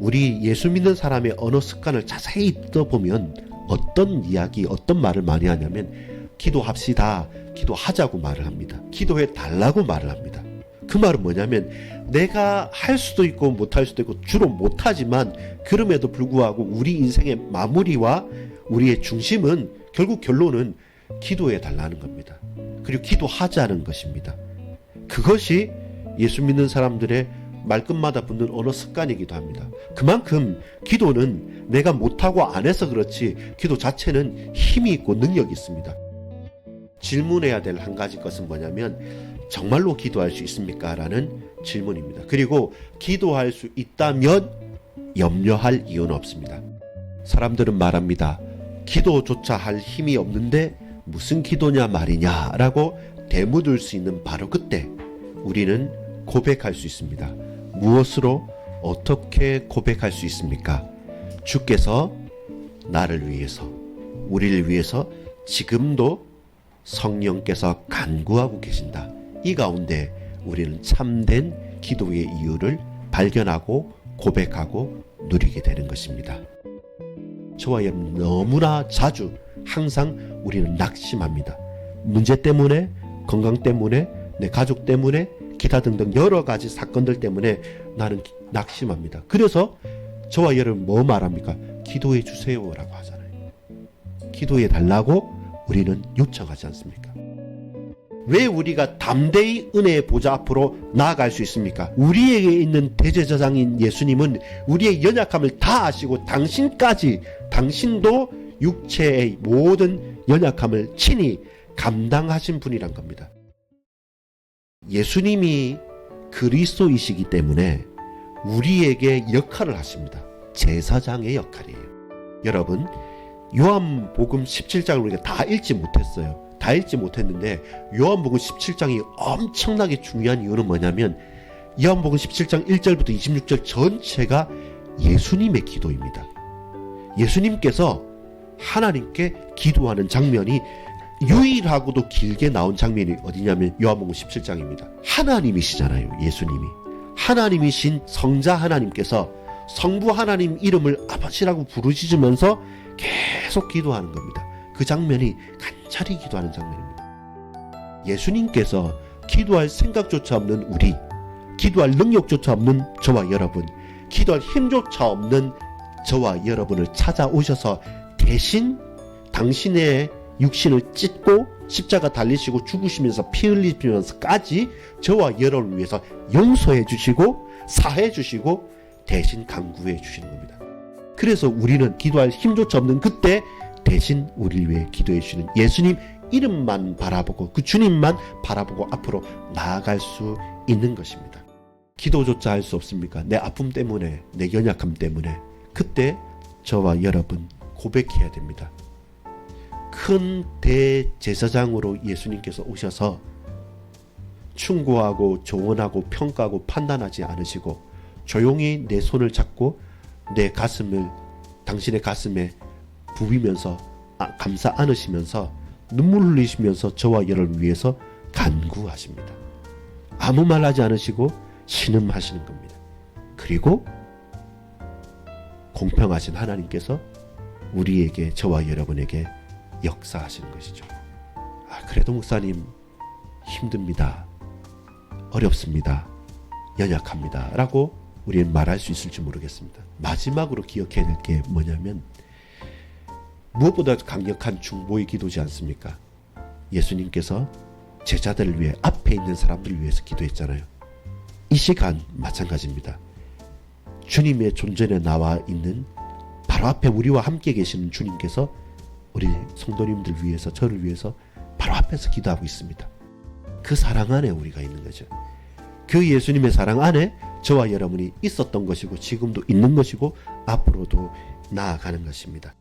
우리 예수 믿는 사람의 언어 습관을 자세히 떠보면 어떤 이야기, 어떤 말을 많이 하냐면 기도합시다, 기도하자고 말을 합니다. 기도해 달라고 말을 합니다. 그 말은 뭐냐면 내가 할 수도 있고 못 할 수도 있고 주로 못 하지만 그럼에도 불구하고 우리 인생의 마무리와 우리의 중심은 결국 결론은 기도해 달라는 겁니다. 그리고 기도하자는 것입니다. 그것이 예수 믿는 사람들의 말끝마다 붙는 언어 습관이기도 합니다. 그만큼 기도는 내가 못하고 안 해서 그렇지 기도 자체는 힘이 있고 능력이 있습니다. 질문해야 될 한 가지 것은 뭐냐면 정말로 기도할 수 있습니까? 라는 질문입니다. 그리고 기도할 수 있다면 염려할 이유는 없습니다. 사람들은 말합니다. 기도조차 할 힘이 없는데 무슨 기도냐 말이냐 라고 대묻을 수 있는 바로 그때 우리는 고백할 수 있습니다. 무엇으로 어떻게 고백할 수 있습니까? 주께서 나를 위해서 우리를 위해서 지금도 성령께서 간구하고 계신다. 이 가운데 우리는 참된 기도의 이유를 발견하고 고백하고 누리게 되는 것입니다. 저와 여러분 너무나 자주 항상 우리는 낙심합니다. 문제 때문에 건강 때문에 내 가족 때문에 기타 등등 여러 가지 사건들 때문에 나는 기- 낙심합니다. 그래서 저와 여러분 뭐 말합니까? 기도해 주세요라고 하잖아요. 기도해 달라고 우리는 요청하지 않습니까? 왜 우리가 담대히 은혜의 보좌 앞으로 나아갈 수 있습니까? 우리에게 있는 대제사장인 예수님은 우리의 연약함을 다 아시고 당신까지 당신도 육체의 모든 연약함을 친히 감당하신 분이란 겁니다. 예수님이 그리스도이시기 때문에 우리에게 역할을 하십니다. 제사장의 역할이에요. 여러분, 요한복음 17장을 우리가 다 읽지 못했어요. 다 읽지 못했는데 요한복음 17장이 엄청나게 중요한 이유는 뭐냐면 요한복음 17장 1절부터 26절 전체가 예수님의 기도입니다. 예수님께서 하나님께 기도하는 장면이 유일하고도 길게 나온 장면이 어디냐면 요한복음 17장입니다. 하나님이시잖아요. 예수님이. 하나님이신 성자 하나님께서 성부 하나님 이름을 아버지라고 부르짖으면서 계속 기도하는 겁니다. 그 장면이 간절히 기도하는 장면입니다. 예수님께서 기도할 생각조차 없는 우리, 기도할 능력조차 없는 저와 여러분, 기도할 힘조차 없는 저와 여러분을 찾아오셔서 대신 당신의 육신을 찢고 십자가 달리시고 죽으시면서 피 흘리시면서까지 저와 여러분을 위해서 용서해 주시고 사해 주시고 대신 강구해 주시는 겁니다. 그래서 우리는 기도할 힘조차 없는 그때 대신 우리를 위해 기도해 주시는 예수님 이름만 바라보고 그 주님만 바라보고 앞으로 나아갈 수 있는 것입니다. 기도조차 할 수 없습니까? 내 아픔 때문에, 내 연약함 때문에. 그때 저와 여러분 고백해야 됩니다. 큰 대제사장으로 예수님께서 오셔서 충고하고 조언하고 평가하고 판단하지 않으시고 조용히 내 손을 잡고 내 가슴을 당신의 가슴에 부비면서 아, 감싸 안으시면서 눈물 흘리시면서 저와 여러분을 위해서 간구하십니다. 아무 말 하지 않으시고 신음하시는 겁니다. 그리고 공평하신 하나님께서 우리에게 저와 여러분에게 역사하시는 것이죠. 아, 그래도 목사님 힘듭니다. 어렵습니다. 연약합니다. 라고 우리는 말할 수 있을지 모르겠습니다. 마지막으로 기억해야 될 게 뭐냐면 무엇보다 강력한 중보의 기도지 않습니까? 예수님께서 제자들을 위해 앞에 있는 사람들을 위해서 기도했잖아요. 이 시간 마찬가지입니다. 주님의 존전에 나와 있는 바로 앞에 우리와 함께 계시는 주님께서 우리 성도님들 위해서 저를 위해서 바로 앞에서 기도하고 있습니다. 그 사랑 안에 우리가 있는 거죠. 그 예수님의 사랑 안에 저와 여러분이 있었던 것이고 지금도 있는 것이고 앞으로도 나아가는 것입니다.